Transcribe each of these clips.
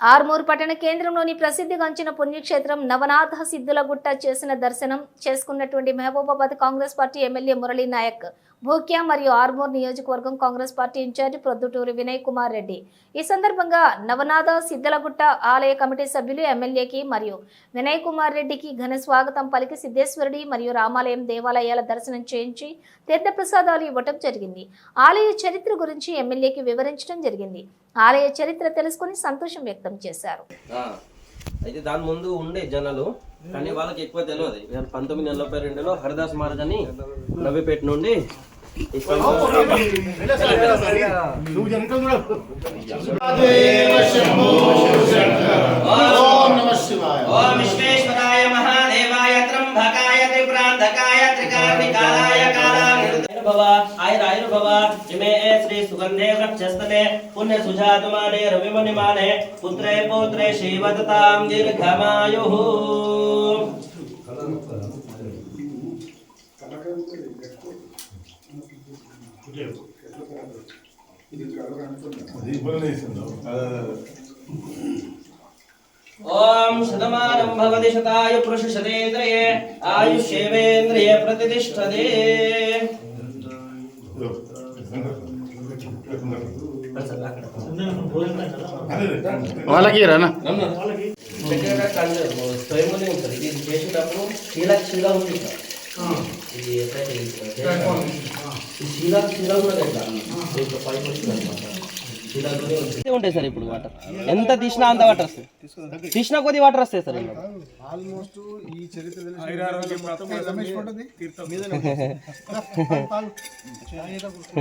ఆర్మూర్ పట్టణ కేంద్రంలోని ప్రసిద్ధిగాంచిన పుణ్యక్షేత్రం నవనాథ సిద్ధుల గుట్ట చేసిన దర్శనం చేసుకున్నటువంటి మహబూబాబాద్ కాంగ్రెస్ పార్టీ ఎమ్మెల్యే మురళీ నాయక్ భూక్యా మరియు ఆర్మూర్ నియోజకవర్గం కాంగ్రెస్ పార్టీ ఇన్ఛార్జి ప్రొద్దుటూరి వినయ్ కుమార్ రెడ్డి. ఈ సందర్భంగా నవనాథ సిద్ధలగుట్ట ఆలయ కమిటీ సభ్యులు ఎమ్మెల్యేకి మరియు వినయ్ కుమార్ రెడ్డికి ఘన స్వాగతం పలికి సిద్ధేశ్వరుడి మరియు రామాలయం దేవాలయాల దర్శనం చేయించి తీర్థప్రసాదాలు ఇవ్వటం జరిగింది. ఆలయ చరిత్ర గురించి ఎమ్మెల్యేకి వివరించడం జరిగింది. ఆలయ చరిత్ర తెలుసుకుని సంతోషం వ్యక్తం చేశారు. ఆ, అయితే దాని ముందు ఉండే జనాలు కానీ వాళ్ళకి ఎక్కువ తెలియదు. పంతొమ్మిది నలభై రెండులో హరిదాస్ మహారాజ్ అని నవ్విపేట నుండి भवा भव भवा इमे श्री सुगंधे वृक्षस्तले पुण्य सुजातमाने रविमनिमाने, पुत्रे पौत्रे श्रीवदतां दीर्घमायुः। ओम शतमानं भवति शतायु पुरुष शतेन्द्रिये आयुष्येवेन्द्रिये प्रतिष्ठते వాళ్ళకి రానా దగ్గర కండు ఉంటుంది ఇది చేసేటప్పుడు శీల శీల ఉంది ఇది ఎట్లయితే ఉన్నది ఇట్లా. దీంట్లో వచ్చింది ఉంటాయి సార్ ఇప్పుడు వాటర్ ఎంత తీసినా అంత వాటర్ వస్తాయి. తీసినా కొద్ది వాటర్ వస్తాయి సార్. ఆల్మోస్ట్ ఈ చరిత్ర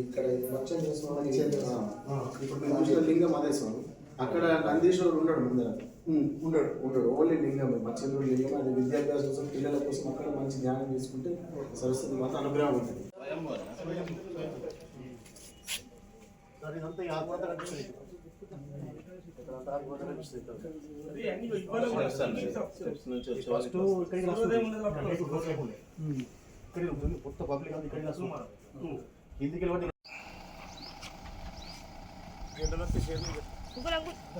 ఇక్కడ వచ్చే ఇప్పుడు మేము చూసిన లింగం అదే స్వామి అక్కడ నందీశ్వరుడు ఉండడు ముందర ఉండడు ఉండడు ఓన్లీ లింగం మత్స్యంద్రుడు లింగం అది విద్యాభ్యాసం కోసం పిల్లల కోసం అక్కడ మంచి ధ్యానం చేసుకుంటే సరస్వతి మాత అనుగ్రహం ఉంటుంది. ఫస్ట్ ఇక్కడికి ఇక్కడ ఉంటుంది మొత్తం